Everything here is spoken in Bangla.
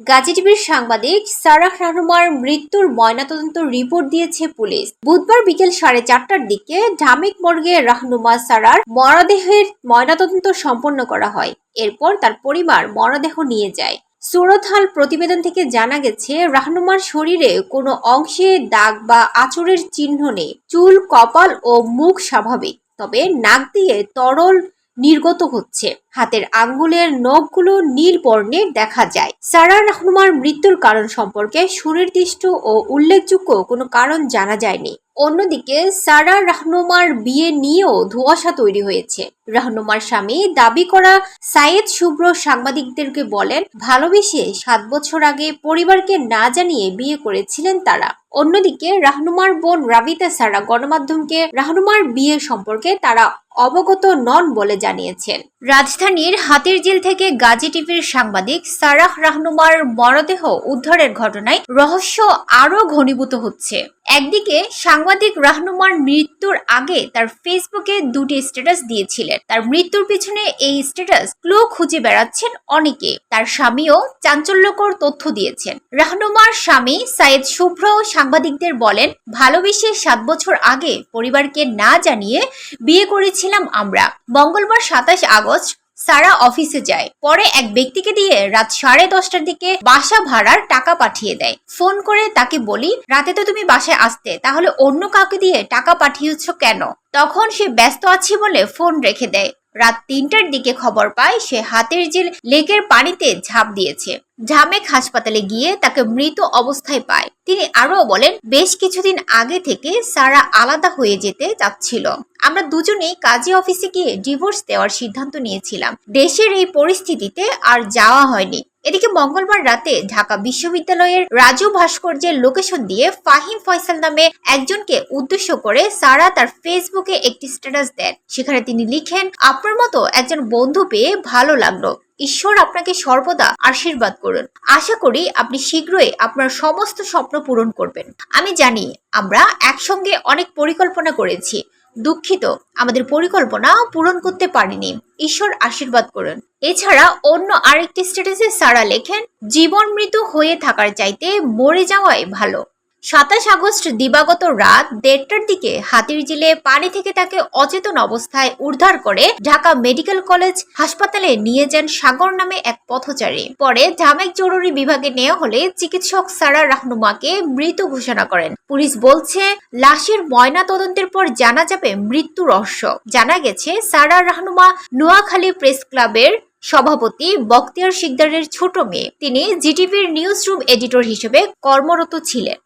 গাজী টিভির সাংবাদিক সারাহ রাহনুমার মৃত্যুর ময়নাতদন্ত রিপোর্ট দিয়েছে পুলিশ। বুধবার বিকেল সাড়ে চারটার দিকে ঢামেক মর্গে রাহনুমা সারার মরদেহের ময়নাতদন্ত সম্পন্ন করা হয়। এরপর তার পরিবার মরদেহ নিয়ে যায়। সুরতহাল প্রতিবেদন থেকে জানা গেছে, রাহনুমার শরীরে কোনো অংশে দাগ বা আচরের চিহ্ন নেই। চুল, কপাল ও মুখ স্বাভাবিক, তবে নাক দিয়ে তরল নির্গত হচ্ছে। হাতের আঙ্গুলের নখগুলো নীল বর্ণের দেখা যায়। সারা রহনুমার মৃত্যুর কারণ সম্পর্কে সুনির্দিষ্ট ও উল্লেখযোগ্য কোনো কারণ জানা যায়নি। অন্যদিকে সারা রাহনুমার বিয়ে নিয়েও ধোঁয়াশা তৈরি হয়েছে। রাহনুমার স্বামী দাবি করা সাইয়েদ শুভ্র সাংবাদিকদেরকে বলেন, ভালোবেসে সাত বছর আগে পরিবারকে না জানিয়ে বিয়ে করেছিলেন তারা। অন্যদিকে রাহনুমার বোন রাবিতা সারা গণমাধ্যমকে রাহনুমার বিয়ে সম্পর্কে তারা অবগত নন বলে জানিয়েছেন। রাজধানীর হাতির জেল থেকে গাজী টিভির সাংবাদিক সারাহ রাহনুমার মরদেহ উদ্ধারের ঘটনায় রহস্য আরও ঘনীভূত হচ্ছে। একদিকে সাংবাদিক রাহনুমার মৃত্যুর আগে তার ফেসবুকে দুটি স্ট্যাটাস দিয়েছিলেন। তার মৃত্যুর পিছনে এই স্ট্যাটাস ক্লু খুঁজে বেড়াচ্ছেন অনেকে। তার স্বামীও চাঞ্চল্যকর তথ্য দিয়েছেন। রাহনুমার স্বামী সাইদ শুভ্র সাংবাদিকদের বলেন, ভালোবেসে সাত বছর আগে পরিবারকে না জানিয়ে বিয়ে করেছিলাম আমরা। মঙ্গলবার সাতাশ আগস্ট সারা অফিসে যায়। পরে এক ব্যক্তিকে দিয়ে রাত সাড়ে দশটার দিকে বাসা ভাড়ার টাকা পাঠিয়ে দেয়। ফোন করে তাকে বলি, রাতে তো তুমি বাসায় আসতে, তাহলে অন্য কাউকে দিয়ে টাকা পাঠিয়েছ কেন? তখন সে ব্যস্ত আছি বলে ফোন রেখে দেয়। রাত তিনটার দিকে খবর পায়, সে হাতের জেল লেকের পানিতে ঝাঁপ দিয়েছে। ঝামেক হাসপাতালে গিয়ে তাকে মৃত অবস্থায় পায়। তিনি আরও বলেন, বেশ কিছুদিন আগে থেকে সারা আলাদা হয়ে যেতে চাচ্ছিল। আমরা দুজনেই কাজী অফিসে গিয়ে ডিভোর্স দেওয়ার সিদ্ধান্ত নিয়েছিলাম। দেশের এই পরিস্থিতিতে আর যাওয়া হয়নি। এদিকে মঙ্গলবার রাতে ঢাকা বিশ্ববিদ্যালয়ের রাজু ভাস্কর্যের লোকেশন দিয়ে ফাহিম ফয়সাল নামে একজনকে উদ্দেশ্য করে সারা তার ফেসবুকে একটি স্ট্যাটাস দেন। সেখানে তিনি লিখেন, আপনার মতো একজন বন্ধু পেয়ে ভালো লাগল। ঈশ্বর আপনাকে সর্বদা আশীর্বাদ করুন। আশা করি আপনি শীঘ্রই আপনার সমস্ত স্বপ্ন পূরণ করবেন। আমি জানি আমরা একসঙ্গে অনেক পরিকল্পনা করেছি। দুঃখিত, আমাদের পরিকল্পনা পূরণ করতে পারিনি। ঈশ্বর আশীর্বাদ করুন। এছাড়া অন্য আরেকটি স্ট্যাটাসে সারা লেখেন, জীবন মৃত হয়ে থাকার চাইতে মরে যাওয়াই ভালো। সাতাশ আগস্ট দিবাগত রাত দেড়টার দিকে হাতির জিলে পানি থেকে তাকে অচেতন অবস্থায় উদ্ধার করে ঢাকা মেডিকেল কলেজ হাসপাতালে নিয়ে যান সাগর নামে এক পথচারী। পরে ঢামেক জরুরি বিভাগে নেওয়া হলে চিকিৎসক সারা রাহনুমাকে মৃত ঘোষণা করেন। পুলিশ বলছে, লাশের ময়না তদন্তের পর জানা যাবে মৃত্যু রহস্য। জানা গেছে, সারা রাহনুমা নোয়াখালী প্রেস ক্লাবের সভাপতি বক্তিয়ার শিকদারের ছোট মেয়ে। তিনি জিটিভির নিউজ রুম এডিটর হিসেবে কর্মরত ছিলেন।